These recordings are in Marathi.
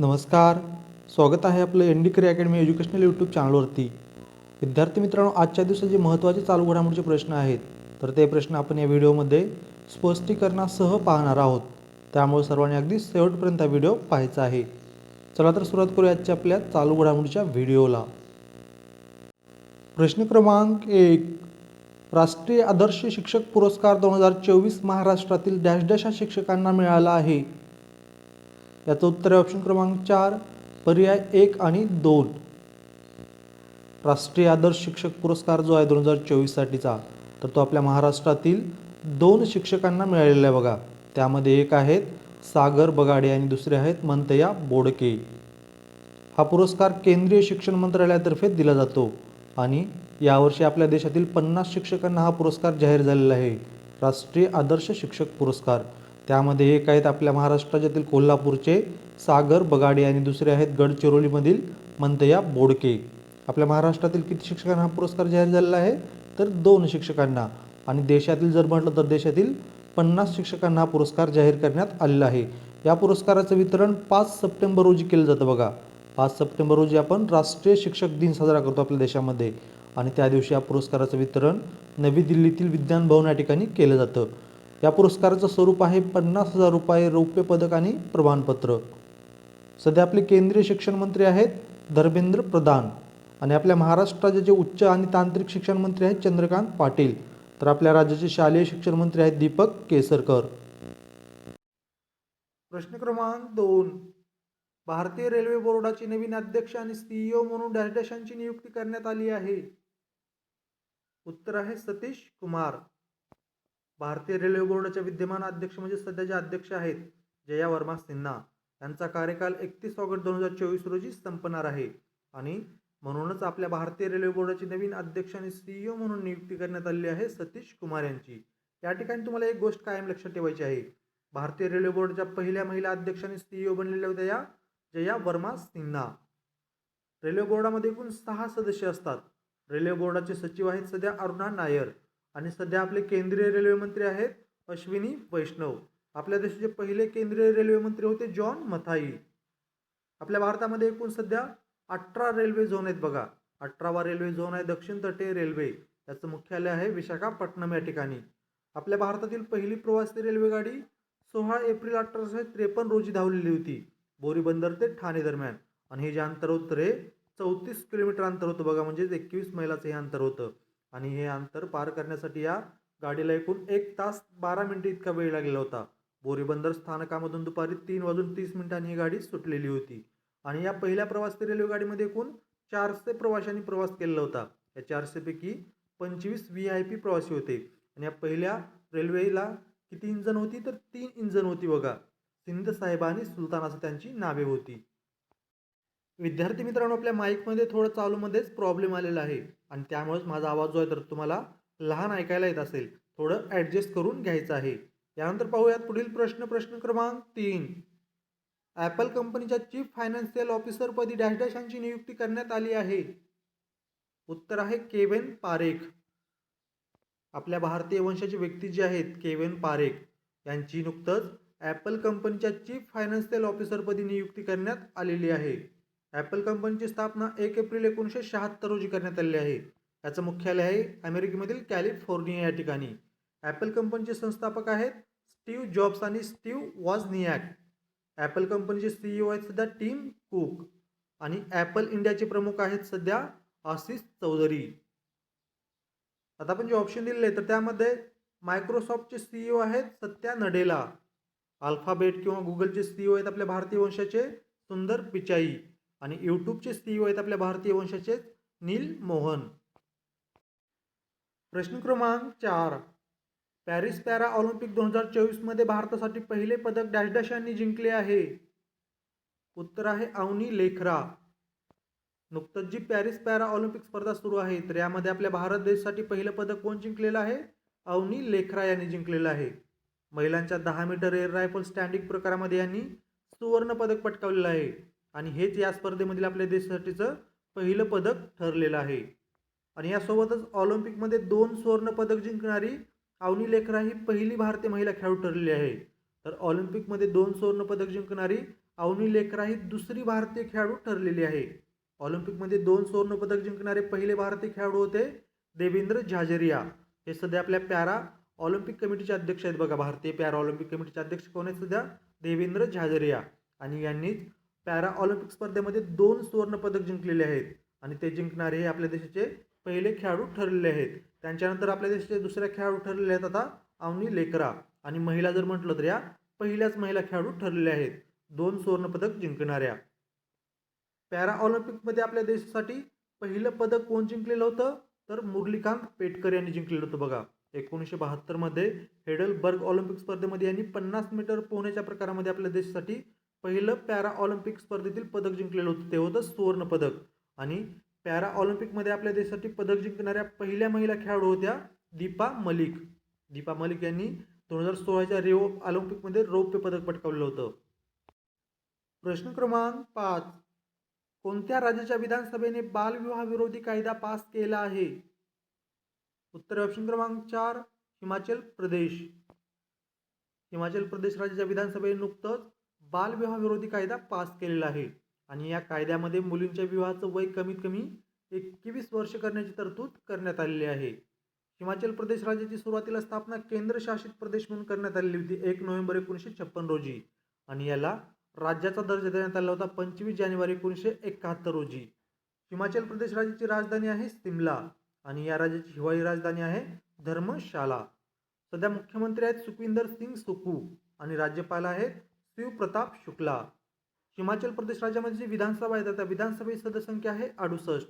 नमस्कार. स्वागत आहे आपलं N D academy educational YouTube चॅनलवरती. विद्यार्थी मित्रांनो आजच्या दिवसाचे महत्त्वाचे चालू घडामोडीचे प्रश्न आहेत. तर ते प्रश्न आपण या व्हिडिओमध्ये स्पष्टीकरणासह पाहणार आहोत. त्यामुळे सर्वांनी अगदी शेवटपर्यंत हा व्हिडिओ पाहायचा आहे. चला तर सुरुवात करूया आजच्या आपल्या चालू घडामोडीच्या व्हिडिओला. प्रश्न क्रमांक एक. राष्ट्रीय आदर्श शिक्षक पुरस्कार दोन हजार चोवीस महाराष्ट्रातील डॅश डॅश शिक्षकांना मिळाला आहे. याचं उत्तर आहे ऑप्शन क्रमांक चार पर्याय एक आणि दोन. राष्ट्रीय आदर्श शिक्षक पुरस्कार जो आहे दोन हजार चोवीससाठीचा तर तो आपल्या महाराष्ट्रातील दोन शिक्षकांना मिळालेला आहे बघा. त्यामध्ये एक आहेत सागर बगाडे आणि दुसरे आहेत मंतया बोडके. हा पुरस्कार केंद्रीय शिक्षण मंत्रालयातर्फे दिला जातो आणि यावर्षी आपल्या देशातील पन्नास शिक्षकांना हा पुरस्कार जाहीर झालेला आहे. राष्ट्रीय आदर्श शिक्षक पुरस्कार. त्यामध्ये एक आहेत आपल्या महाराष्ट्राच्यातील कोल्हापूरचे सागर बगाडे आणि दुसरे आहेत गडचिरोलीमधील मंतया बोडके. आपल्या महाराष्ट्रातील किती शिक्षकांना हा पुरस्कार जाहीर झालेला आहे? तर दोन शिक्षकांना. आणि देशातील जर म्हटलं तर देशातील पन्नास शिक्षकांना हा पुरस्कार जाहीर करण्यात आलेला आहे. या पुरस्काराचं वितरण पाच सप्टेंबर रोजी केलं जातं बघा. पाच सप्टेंबर रोजी आपण राष्ट्रीय शिक्षक दिन साजरा करतो आपल्या देशामध्ये. आणि त्या दिवशी या पुरस्काराचं वितरण नवी दिल्लीतील विज्ञान भवन या ठिकाणी केलं जातं. या पुरस्काराचं स्वरूप आहे पन्नास हजार रुपये रौप्य पदक आणि प्रमाणपत्र. सध्या आपले केंद्रीय शिक्षण मंत्री आहेत धर्मेंद्र प्रधान आणि आपल्या महाराष्ट्र राज्याचे उच्च आणि तांत्रिक शिक्षण मंत्री आहेत चंद्रकांत पाटील. तर आपल्या राज्याचे शालेय शिक्षण मंत्री आहेत दीपक केसरकर. प्रश्न क्रमांक दोन. भारतीय रेल्वे बोर्डाचे नवीन अध्यक्ष आणि सीईओ म्हणून डॅश डॅशांची नियुक्ती करण्यात आली आहे. उत्तर आहे सतीश कुमार. भारतीय रेल्वे बोर्डाच्या विद्यमान अध्यक्ष म्हणजे सध्या जे अध्यक्ष आहेत जया वर्मा सिन्हा यांचा कार्यकाल एकतीस ऑगस्ट दोन हजार चोवीस रोजी संपणार आहे. आणि म्हणूनच आपल्या भारतीय रेल्वे बोर्डाची नवीन अध्यक्ष आणि सीईओ म्हणून नियुक्ती करण्यात आलेली आहे सतीश कुमार यांची. या ठिकाणी तुम्हाला एक गोष्ट कायम लक्षात ठेवायची आहे. भारतीय रेल्वे बोर्डाच्या पहिल्या महिला अध्यक्ष आणि सीईओ बनलेल्या होत्या या जया वर्मा सिन्हा. रेल्वे बोर्डामध्ये एकूण सहा सदस्य असतात. रेल्वे बोर्डाचे सचिव आहेत सध्या अरुणा नायर आणि सध्या आपले केंद्रीय रेल्वे मंत्री आहेत अश्विनी वैष्णव. आपल्या देशाचे पहिले केंद्रीय रेल्वे मंत्री होते जॉन मथाई. आपल्या भारतामध्ये एकूण सध्या अठरा रेल्वे झोन आहेत बघा. अठरावा रेल्वे झोन आहे दक्षिण तटीय रेल्वे. याचं मुख्यालय आहे विशाखापट्टणम या ठिकाणी. आपल्या भारतातील पहिली प्रवासी रेल्वेगाडी सोळा एप्रिल अठराशे त्रेपन्न रोजी धावलेली होती. बोरीबंदर ते ठाणे दरम्यान. आणि हे जे अंतर होतं रे चौतीस किलोमीटर अंतर होतं बघा म्हणजेच एकवीस मैलाचं हे अंतर होतं. आणि हे अंतर पार करण्यासाठी या गाडीला एकूण एक तास बारा मिनिटे इतका वेळ लागलेला होता. बोरीबंदर स्थानकामधून दुपारी तीन वाजून तीस मिनिटांनी ही गाडी सुटलेली होती. आणि या पहिल्या प्रवासी रेल्वेगाडीमध्ये एकूण चारशे प्रवाशांनी प्रवास केलेला होता. या चारशेपैकी पंचवीस व्ही आय पी प्रवासी होते. आणि या पहिल्या रेल्वेला किती इंजन होती? तर तीन इंजन होती बघा. सिंध साहेबांनी आणि सुलतान असं त्यांची नावे होती. विद्यार्थी मित्रांनो आपल्या माईकमध्ये थोडं चालूमध्येच प्रॉब्लेम आलेला आहे. आणि त्यामुळेच माझा आवाज जो आहे तर तुम्हाला लहान ऐकायला येत असेल. थोडं ॲडजस्ट करून घ्यायचं आहे. त्यानंतर पाहूयात पुढील प्रश्न प्रश्न क्रमांक तीन. ॲपल कंपनीच्या चीफ फायनान्शियल ऑफिसरपदी डॅश डॅश यांची नियुक्ती करण्यात आली आहे. उत्तर आहे केवेन पारेख. आपल्या भारतीय वंशाचे व्यक्ती जे आहेत केवेन पारेख. यांची नुकतंच ॲपल कंपनीच्या चीफ फायनान्शियल ऑफिसरपदी नियुक्ती करण्यात आलेली आहे. ॲपल कंपनीची स्थापना एक एप्रिल एकोणीसशे शहात्तर रोजी करण्यात आलेली आहे. याचं मुख्यालय आहे अमेरिकेमधील कॅलिफोर्निया या ठिकाणी. ॲपल कंपनीचे संस्थापक आहेत स्टीव्ह जॉब्स आणि स्टीव्ह वॉजनियाक ॲपल कंपनीचे सीईओ आहेत सध्या टीम कुक आणि ॲपल इंडियाचे प्रमुख आहेत सध्या आशिष चौधरी. आता आपण जे ऑप्शन दिलेले तर त्यामध्ये मायक्रोसॉफ्टचे सीईओ आहेत सत्या नडेला. अल्फाबेट किंवा गुगलचे सीईओ आहेत आपल्या भारतीय वंशाचे सुंदर पिचाई. आणि यूट्यूबचे सीईओ आहेत आपल्या भारतीय वंशाचे नील मोहन. प्रश्न क्रमांक चार. पॅरिस पॅरा ऑलिम्पिक दोन हजार चोवीसमध्ये भारतासाठी पहिले पदक डॅश डॅश यांनी जिंकले आहे. उत्तर आहे अवनी लेखरा. नुकतंच जी पॅरिस पॅरा ऑलिम्पिक स्पर्धा सुरू आहे तर यामध्ये आपल्या भारत देशासाठी पहिलं पदक कोण जिंकलेलं आहे? अवनी लेखरा यांनी जिंकलेलं आहे. महिलांच्या दहा मीटर एअर रायफल स्टँडिंग प्रकारामध्ये यांनी सुवर्ण पदक पटकावलेलं आहे. आणि हेच या स्पर्धेमधील आपल्या देशासाठीचं पहिलं पदक ठरलेलं आहे. आणि यासोबतच ऑलिम्पिकमध्ये दोन सुवर्ण पदक जिंकणारी अवनी लेखरा ही पहिली भारतीय महिला खेळाडू ठरलेली आहे. तर ऑलिम्पिकमध्ये दोन सुवर्ण पदक जिंकणारी अवनी लेकरा ही दुसरी भारतीय खेळाडू ठरलेली आहे. ऑलिम्पिकमध्ये दोन सुवर्ण पदक जिंकणारे पहिले भारतीय खेळाडू होते देवेंद्र झाझरिया. हे सध्या आपल्या पॅरा ऑलिम्पिक कमिटीचे अध्यक्ष आहेत बघा. भारतीय पॅरा ऑलिम्पिक कमिटीचे अध्यक्ष कोण आहेत सध्या? देवेंद्र झाझरिया. आणि यांनीच पॅरा ऑलिम्पिक स्पर्धेमध्ये दोन सुवर्ण पदक जिंकलेले आहेत. आणि ते जिंकणारे हे आपल्या देशाचे पहिले खेळाडू ठरलेले आहेत. त्यांच्यानंतर आपल्या देशाचे दुसऱ्या खेळाडू ठरलेले आहेत आता अवनी लेकरा. आणि महिला जर म्हटलं तर या पहिल्याच महिला खेळाडू ठरलेल्या आहेत. दोन सुवर्णपदक जिंकणाऱ्या. पॅरा ऑलिम्पिकमध्ये आपल्या देशासाठी पहिलं पदक कोण जिंकलेलं होतं? तर मुरलीकांत पेटकर यांनी जिंकलेलं होतं बघा. एकोणीसशे बहात्तरमध्ये हेडलबर्ग ऑलिम्पिक स्पर्धेमध्ये यांनी पन्नास मीटर पोहण्याच्या प्रकारामध्ये आपल्या देशासाठी पहिलं पॅरा ऑलिम्पिक स्पर्धेतील पदक जिंकलेलं होतं. ते होतं सुवर्ण पदक. आणि पॅरा ऑलिम्पिकमध्ये आपल्या देशासाठी पदक जिंकणाऱ्या पहिल्या महिला खेळाडू होत्या दीपा मलिक. दीपा मलिक यांनी दोन हजार सोळाच्या रिओ ऑलिम्पिकमध्ये रौप्य पदक पटकावलं होतं. प्रश्न क्रमांक पाच. कोणत्या राज्याच्या विधानसभेने बालविवाह विरोधी कायदा पास केला आहे? उत्तर ऑप्शन क्रमांक चार हिमाचल प्रदेश. हिमाचल प्रदेश राज्याच्या विधानसभेने नुकतंच बालविवाहविरोधी कायदा पास केलेला आहे. आणि या कायद्यामध्ये मुलींच्या विवाहाचं वय कमीत कमी एकवीस वर्ष करण्याची तरतूद करण्यात आलेली आहे. हिमाचल प्रदेश राज्याची सुरुवातीला स्थापना केंद्रशासित प्रदेश म्हणून करण्यात आलेली होती एक नोव्हेंबर एकोणीसशे छप्पन रोजी. आणि याला राज्याचा दर्जा देण्यात आला होता पंचवीस जानेवारी एकोणीसशे एकाहत्तर रोजी. हिमाचल प्रदेश राज्याची राजधानी आहे सिमला आणि या राज्याची हिवाळी राजधानी आहे धर्मशाला. सध्या मुख्यमंत्री आहेत सुखविंदर सिंग सुकू आणि राज्यपाल आहेत शिवप्रताप शुक्ला. हिमाचल प्रदेश राज्यामध्ये जी विधानसभा आहे त्या विधानसभेची सदस्यसंख्या आहे अडुसष्ट.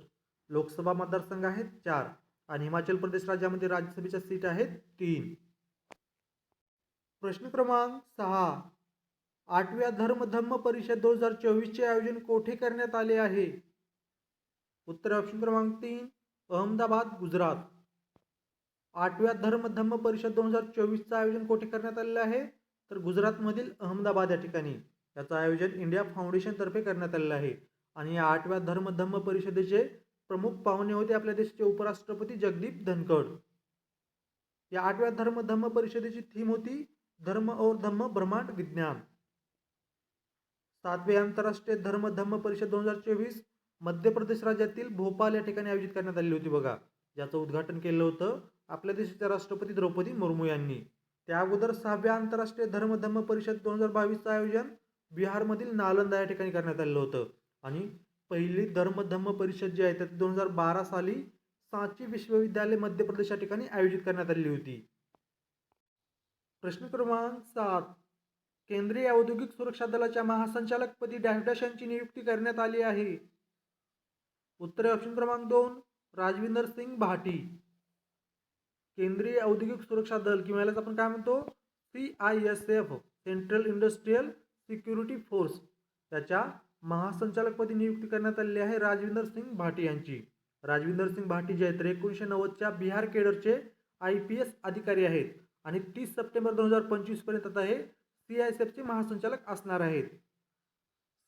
लोकसभा मतदारसंघ आहेत चार आणि हिमाचल प्रदेश राज्यामध्ये राज्यसभेच्या सीट आहेत तीन. प्रश्न क्रमांक सहा. आठव्या धर्म धम्म परिषद दोन हजार चोवीसचे आयोजन कोठे करण्यात आले आहे? उत्तर ऑप्शन क्रमांक तीन अहमदाबाद गुजरात. आठव्या धर्म धम्म परिषद दोन हजार चोवीसचं आयोजन कोठे करण्यात आलेलं आहे? तर गुजरातमधील अहमदाबाद या ठिकाणी याचं आयोजन इंडिया फाउंडेशनतर्फे करण्यात आलेलं आहे. आणि या आठव्या धर्म धम्म परिषदेचे प्रमुख पाहुणे होते आपल्या देशाचे उपराष्ट्रपती जगदीप धनखड. या आठव्या धर्म धम्म परिषदेची थीम होती धर्म और धम्म ब्रह्मांड विज्ञान. सातवे आंतरराष्ट्रीय धर्म धम्म परिषद दोन हजार चोवीस मध्य प्रदेश राज्यातील भोपाल या ठिकाणी आयोजित करण्यात आली होती बघा. ज्याचं उद्घाटन केलं होतं आपल्या देशाच्या राष्ट्रपती द्रौपदी मुर्मू यांनी. त्या अगोदर सहाव्या आंतरराष्ट्रीय धर्मधम्म परिषद दोन हजार बावीसचं आयोजन बिहारमधील नालंदा या ठिकाणी करण्यात आलेलं होतं. आणि पहिली धर्मधम्म परिषद जी आहे त्यात दोन हजार बारा साली सांची विश्वविद्यालय मध्य प्रदेश या ठिकाणी आयोजित करण्यात आलेली होती. प्रश्न क्रमांक सात. केंद्रीय औद्योगिक सुरक्षा दलाच्या महासंचालकपदी डॅश डॅश यांची नियुक्ती करण्यात आली आहे. उत्तर ऑप्शन क्रमांक दोन. राजविंदर सिंग भाटी. केंद्रीय औद्योगिक सुरक्षा दल किंवा यालाच आपण काय म्हणतो? C I S F central industrial security force त्याच्या महासंचालकपदी नियुक्ती करण्यात आलेली आहे राजविंदर सिंग भाटी यांची. राजविंदर सिंग भाटी जे आहेत तर एकोणीसशे नव्वदच्या बिहार केडरचे आय पी एस अधिकारी आहेत आणि तीस सप्टेंबर दोन हजार पंचवीसपर्यंत आता हे सी आय एस एफचे महासंचालक असणार आहेत.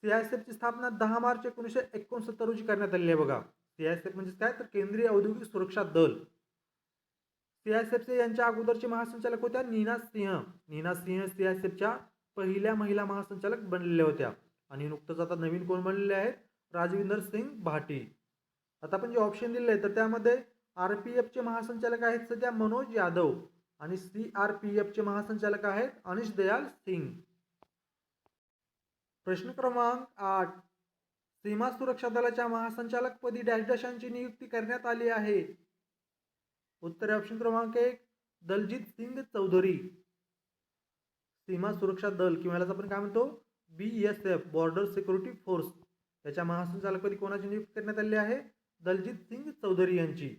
सी आय एस एफची स्थापना दहा मार्च एकोणीसशे एकोणसत्तर रोजी करण्यात आलेली आहे बघा. सी आय एस एफ म्हणजे काय? तर केंद्रीय औद्योगिक सुरक्षा दल. सी यांच्या अगोदरचे महासंचालक होत्या नीना सिंह. नीना सिंह सीआयसएफच्या पहिल्या महिला महासंचालक बनलेल्या होत्या. आणि नुकतंच आता नवीन कोण बनलेले आहेत? राजविंदर सिंग भाटी. आता आपण जे ऑप्शन दिले आहे तर त्यामध्ये आर पी एफचे महासंचालक आहेत सध्या मनोज यादव आणि सी आर पी एफचे महासंचालक आहेत अनिश दयाल सिंग. प्रश्न क्रमांक आठ. सीमा सुरक्षा दलाच्या महासंचालकपदी डॅश डॅशांची नियुक्ती करण्यात आली आहे. उत्तर ऑप्शन क्रमांक एक दलजीत सिंग चौधरी. सीमा सुरक्षा दल किंवा यालाच आपण काय म्हणतो? B S F border security force याच्या महासंचालकपदी कोणाची नियुक्ती करण्यात आली आहे? दलजीत सिंग चौधरी यांची.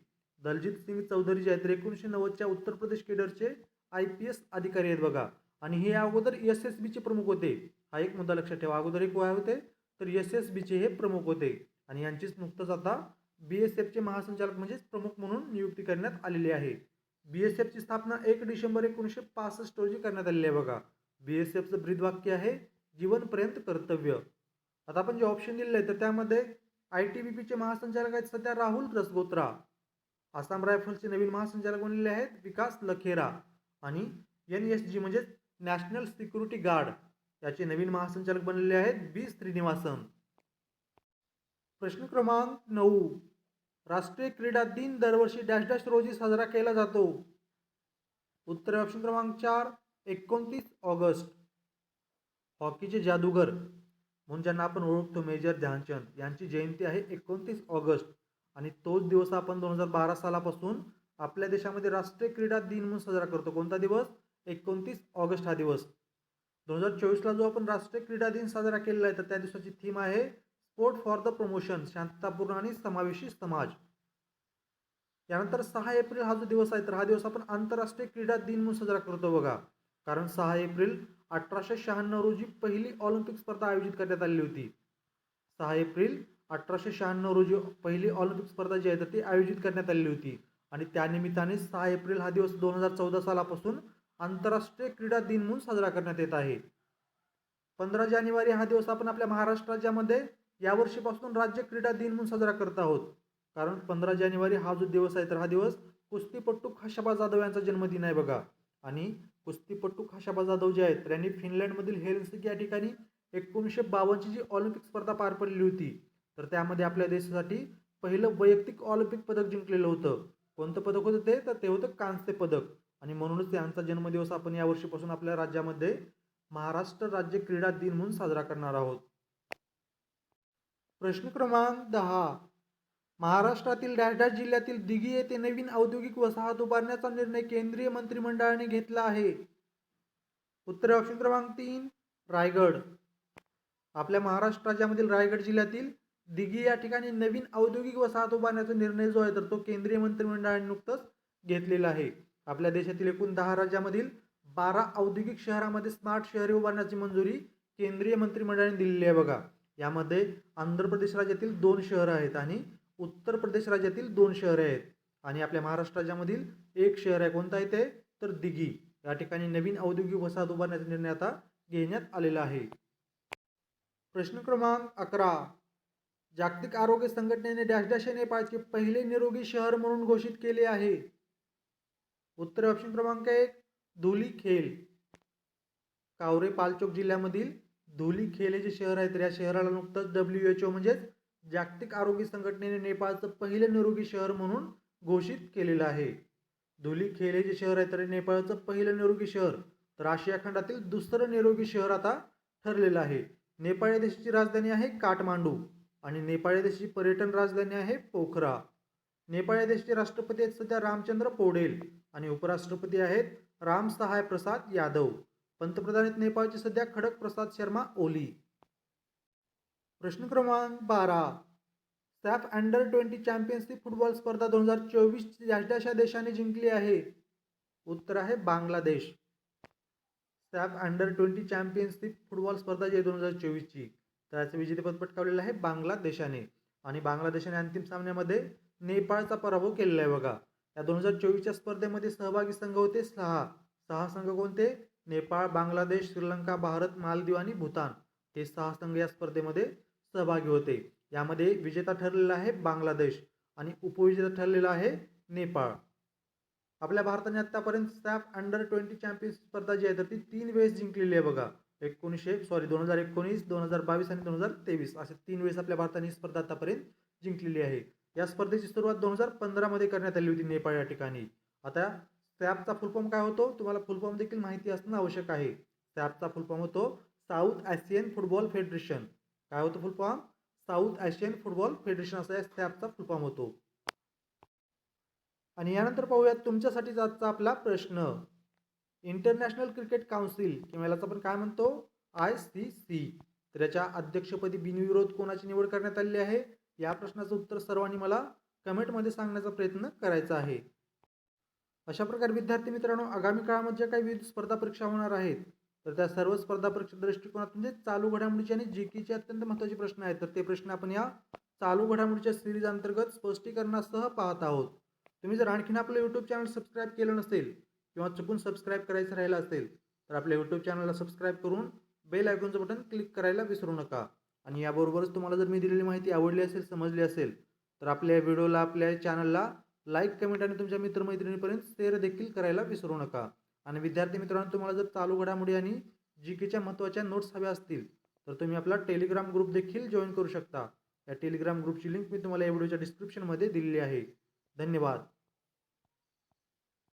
दलजीत सिंग चौधरी जे आहेत तर एकोणीसशे नव्वदच्या उत्तर प्रदेश केडरचे आय पी एस अधिकारी आहेत बघा. आणि हे अगोदर एस एस बीचे प्रमुख होते. हा एक मुद्दा लक्षात ठेवा. अगोदर एक काय होते तर एस एस बीचे हे प्रमुख होते. आणि यांचीच नुकतंच आता बी एस एफचे महासंचालक म्हणजेच प्रमुख म्हणून नियुक्ती करण्यात आलेली आहे. बी एस एफची स्थापना एक डिसेंबर एकोणीसशे पासष्ट रोजी करण्यात आलेली आहे बघा. बी एस एफचं ब्रीदवाक्य आहे जीवनपर्यंत कर्तव्य. आता आपण जे ऑप्शन दिलेलं आहे तर त्यामध्ये आय टी बी पीचे महासंचालक आहेत सध्या राहुल रसगोत्रा. आसाम रायफल्सचे नवीन महासंचालक बनलेले आहेत विकास लखेरा. आणि एन एस जी म्हणजेच नॅशनल सिक्युरिटी गार्ड याचे नवीन महासंचालक बनलेले आहेत बी श्रीनिवासन. प्रश्न क्रमांक नऊ. राष्ट्रीय क्रीडा दिन दरवर्षी डॅश डॅश रोजी साजरा केला जातो. उत्तर ऑप्शन क्रमांक चार एकोणतीस ऑगस्ट. हॉकीचे जादूगर म्हणून ज्यांना आपण ओळखतो मेजर ध्यानचंद यांची जयंती आहे एकोणतीस ऑगस्ट. आणि तोच दिवस आपण दोन हजार बारा सालापासून आपल्या देशामध्ये राष्ट्रीय क्रीडा दिन म्हणून साजरा करतो. कोणता दिवस? एकोणतीस ऑगस्ट हा दिवस. दोन हजार चोवीसला जो आपण राष्ट्रीय क्रीडा दिन साजरा केलेला आहे तर त्या दिवसाची थीम आहे स्पोर्ट फॉर द प्रमोशन शांततापूर्ण आणि समावेशी समाज. यानंतर सहा एप्रिल हा जो दिवस आहे तर हा दिवस आपण आंतरराष्ट्रीय क्रीडा दिन म्हणून साजरा करतो बघा. कारण सहा एप्रिल अठराशे शहाण्णव रोजी पहिली ऑलिम्पिक स्पर्धा आयोजित करण्यात आलेली होती. सहा एप्रिल अठराशे शहाण्णव रोजी पहिली ऑलिम्पिक स्पर्धा जी आहे तर ती आयोजित करण्यात आलेली होती. आणि त्यानिमित्ताने सहा एप्रिल हा दिवस दोन हजार चौदा सालापासून आंतरराष्ट्रीय क्रीडा दिन म्हणून साजरा करण्यात येत आहे. पंधरा जानेवारी हा दिवस आपण आपल्या महाराष्ट्र राज्यामध्ये यावर्षीपासून राज्य क्रीडा दिन म्हणून साजरा करत आहोत. कारण पंधरा जानेवारी हा जो दिवस आहे तर हा दिवस कुस्तीपट्टू खाशाबा जाधव यांचा जन्मदिन आहे बघा. आणि कुस्तीपट्टू खाशाबा जाधव जे आहेत तर यांनी फिनलँडमधील हेल्सिंकी या ठिकाणी एकोणीसशे बावन्नची जी ऑलिम्पिक स्पर्धा पार पडली होती. तर त्यामध्ये आपल्या देशासाठी पहिलं वैयक्तिक ऑलिम्पिक पदक जिंकलेलं होतं. कोणतं पदक होतं ते? तर ते होतं कांस्य पदक. आणि म्हणूनच त्यांचा जन्मदिवस आपण यावर्षीपासून आपल्या राज्यामध्ये महाराष्ट्र राज्य क्रीडा दिन म्हणून साजरा करणार आहोत. प्रश्न क्रमांक दहा. महाराष्ट्रातील डॅश डॅश जिल्ह्यातील दिघी येथे नवीन औद्योगिक वसाहत उभारण्याचा निर्णय केंद्रीय मंत्रिमंडळाने घेतला आहे. उत्तर ऑप्शन क्रमांक तीन रायगड. आपल्या महाराष्ट्र राज्यामधील रायगड जिल्ह्यातील दिघी या ठिकाणी नवीन औद्योगिक वसाहत उभारण्याचा निर्णय जो आहे तर तो केंद्रीय मंत्रिमंडळाने नुकतंच घेतलेला आहे. आपल्या देशातील एकूण दहा राज्यामधील बारा औद्योगिक शहरामध्ये स्मार्ट शहरे उभारण्याची मंजुरी केंद्रीय मंत्रिमंडळाने दिलेली आहे बघा. यामध्ये आंध्र प्रदेश राज्यातील दोन शहरं आहेत आणि उत्तर प्रदेश राज्यातील दोन शहरे आहेत. आणि आपल्या महाराष्ट्र राज्यामधील एक शहर आहे कोणतं आहे ते? तर दिघी. या ठिकाणी नवीन औद्योगिक वसाहत उभारण्याचा निर्णय आता घेण्यात आलेला आहे. प्रश्न क्रमांक अकरा. जागतिक आरोग्य संघटनेने डॅश डॅश नेपाळचे पहिले निरोगी शहर म्हणून घोषित केले आहे. उत्तर ऑप्शन क्रमांक एक धुली खेल कावरे पालचोक जिल्ह्यामधील धोली खेले जे शहर आहे तर या शहराला नुकतंच डब्ल्यू एच ओ म्हणजेच जागतिक आरोग्य संघटनेने नेपाळचं पहिलं निरोगी शहर म्हणून घोषित केलेलं आहे. धोली खेले जे शहर आहे तर नेपाळचं पहिलं निरोगी शहर. तर आशिया खंडातील दुसरं निरोगी शहर आता ठरलेलं आहे. नेपाळ या देशाची राजधानी आहे काठमांडू आणि नेपाळ या देशाची पर्यटन राजधानी आहे पोखरा. नेपाळ या देशाचे राष्ट्रपती आहेत सध्या रामचंद्र पोडेल आणि उपराष्ट्रपती आहेत राम सहाय प्रसाद यादव. पंतप्रधान आहेत नेपाळचे सध्या खडक प्रसाद शर्मा ओली. प्रश्न क्रमांक बारा. SAFF under twenty championship football स्पर्धा दोन हजार चोवीस डॅश देशाने जिंकली आहे. उत्तर आहे Bangladesh. SAFF under twenty championship football स्पर्धा जी आहे दोन हजार चोवीसची त्याचं विजेतेपद पटकावलेलं आहे बांगलादेशाने. आणि बांगलादेशाने अंतिम सामन्यामध्ये नेपाळचा पराभव केलेला आहे बघा. या दोन हजार चोवीसच्या स्पर्धेमध्ये सहभागी संघ होते सहा. सहा संघ कोणते? नेपाळ बांगलादेश श्रीलंका भारत मालदीव आणि भूतान हे सहा संघ या स्पर्धेमध्ये सहभागी होते. यामध्ये विजेता ठरलेला आहे बांगलादेश आणि उपविजेता ठरलेला आहे नेपाळ. आपल्या भारताने आतापर्यंत सॅफ अंडर ट्वेंटी चॅम्पियन स्पर्धा जी आहे तर ती तीन वेळेस जिंकलेली आहे बघा. एकोणीसशे सॉरी दोन हजार एकोणीस दोन हजार बावीस आणि दोन हजार तेवीस असे तीन वेळेस आपल्या भारताने ही स्पर्धा आतापर्यंत जिंकलेली आहे. या स्पर्धेची सुरुवात दोन हजार पंधरामध्ये करण्यात आली होती नेपाळ या ठिकाणी. आता सॅपचा फुलफॉर्म काय होतो? तुम्हाला फुलफॉर्म देखील माहिती असणं आवश्यक आहे. सॅपचा फुलफॉर्म होतो साऊथ आशियन फुटबॉल फेडरेशन काय होतं full form south Asian football federation असा या सॅपचा फुलफॉर्म होतो. आणि यानंतर पाहूयात तुमच्यासाठी आजचा आपला प्रश्न. इंटरनॅशनल क्रिकेट काउन्सिल किंवा यालाच आपण काय म्हणतो? आय सी सी तर याच्या अध्यक्षपदी बिनविरोध कोणाची निवड करण्यात आलेली आहे? या प्रश्नाचं उत्तर सर्वांनी मला कमेंटमध्ये सांगण्याचा प्रयत्न करायचा आहे. अशा प्रकारे विद्यार्थी मित्रांनो आगामी काळामध्ये ज्या काही विविध स्पर्धा परीक्षा होणार आहेत. तर त्या सर्व स्पर्धा परीक्षा दृष्टिकोनातून जे म्हणजे चालू घडामोडीचे आणि जी केचे अत्यंत महत्त्वाचे प्रश्न आहेत. तर ते प्रश्न आपण या चालू घडामोडीच्या सिरीज अंतर्गत स्पष्टीकरणासह पाहत आहोत. तुम्ही जर आणखीन आपलं यूट्यूब चॅनल सबस्क्राईब केलं नसेल किंवा चुकून सबस्क्राईब करायचं राहिलं असेल तर आपल्या यूट्यूब चॅनलला सबस्क्राईब करून बेल आयकॉनचं बटन क्लिक करायला विसरू नका. आणि याबरोबरच तुम्हाला जर मी दिलेली माहिती आवडली असेल समजली असेल तर आपल्या व्हिडिओला आपल्या चॅनलला लाईक कमेंट आणि तुमच्या मित्रमैत्रिणीपर्यंत शेअर देखील करायला विसरू नका. आणि विद्यार्थी मित्रांनो तुम्हाला जर चालू घडामोडी आणि जी केच्या महत्त्वाच्या नोट्स हव्या असतील तर तुम्ही आपला टेलिग्राम ग्रुप देखील जॉईन करू शकता. या टेलिग्राम ग्रुपची लिंक मी तुम्हाला या व्हिडिओच्या डिस्क्रिप्शनमध्ये दिलेली आहे. धन्यवाद.